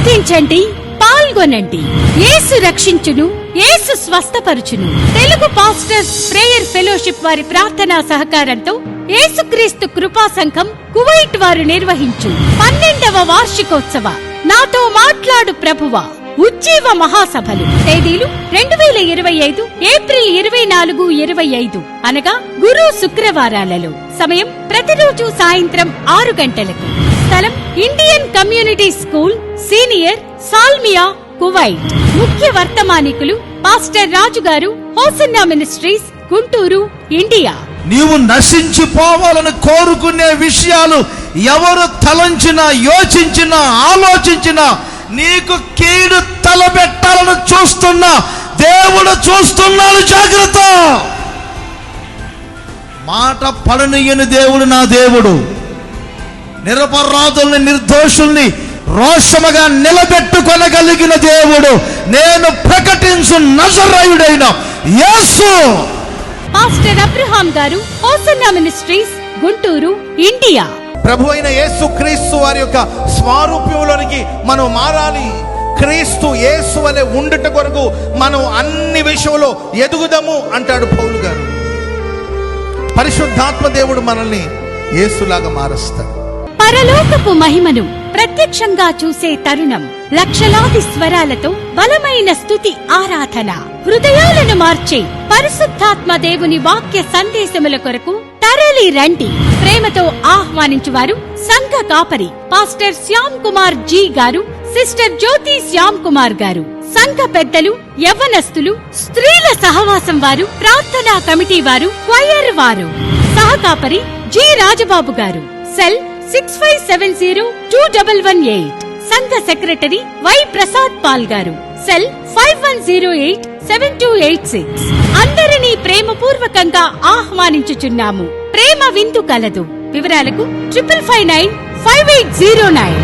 ప్రార్థించండి పాల్గొనండి. యేసు రక్షించును యేసు స్వస్థపరుచును. తెలుగు పాస్టర్స్ ప్రేయర్ ఫెలోషిప్ వారి ప్రార్థనా సహకారంతో యేసుక్రీస్తు కృపా సంఘం కువైట్ వారు నిర్వహించు. పన్నెండవ వార్షికోత్సవ. నాతో మాట్లాడు ప్రభువా ఉజ్జీవ మహాసభలు. తేదీలు రెండు వేల ఇరవై ఐదు ఏప్రిల్ ఇరవై నాలుగు ఇరవై ఐదు. అనగా గురు శుక్రవారాలలో. సమయం ప్రతిరోజు సాయంత్రం ఆరు గంటలకు. స్థలం Indian community school senior Salmiya Kuwait. ముఖ్య వర్తమానికులు పాస్టర్ రాజు గారు హోసన్నా మినిస్ట్రీస్ గుంటూరు ఇండియా. నీవు నశించిపోవాలని కోరుకునే విషయాలు ఎవరు తలంచినా యోచించినా ఆలోచించినా నీకు కీడు తలబెట్టాలని చూస్తున్నా దేవుడు చూస్తున్నాడు జాగ్రత్త! మాట పడనీయని దేవుడు నా దేవుడు. నిరపరాధుల్ని నిర్దోషుల్ని రోషముగా నిలబెట్టుకొనగలిగిన దేవుడు. నేను ప్రకటించు నజరయుడైన యేసు. పాస్టర్ అబ్రహాం గారు హోసన్నా మినిస్ట్రీస్ గుంటూరు ఇండియా. ప్రభు అయిన యేసు క్రీస్తు వారి యొక్క స్వారూప్యంలోనికి మనం మారాలి. క్రీస్తు యేసు అనే ఉండుట కొరకు మనం అన్ని విషయంలో ఎదుగుదాము అంటాడు పౌలు గారు. పరిశుద్ధాత్మ దేవుడు మనల్ని యేసులాగా మారుస్తాడు. పరలోకపు మహిమను ప్రత్యక్షంగా చూసే తరుణం లక్షలాది స్వరాలతో బలమైన స్థుతి ఆరాధన. హృదయాలను మార్చే పరిశుద్ధాత్మ దేవుని వాక్య సందేశముల కొరకు తరలి రండి. ప్రేమతో ఆహ్వానించువారు సంఘ కాపరి పాస్టర్ శ్యామ్ కుమార్ జీ గారు సిస్టర్ జ్యోతి శ్యామ్ కుమార్ గారు సంఘ పెద్దలు యవ్వనస్తులు స్త్రీల సహవాసం వారు ప్రార్థనా కమిటీ వారు క్వయర్ వారు. సహకాపరి జి రాజబాబు గారు. Cell six five seven zero two double one eight. సంఘ సెక్రటరీ వై ప్రసాద్ పాల్ గారు. Cell five one zero eight seven two eight six. అందరినీ ప్రేమపూర్వకంగా ఆహ్వానించుచున్నాము. ప్రేమ విందు కలదు. వివరాలకు triple five nine five eight zero nine.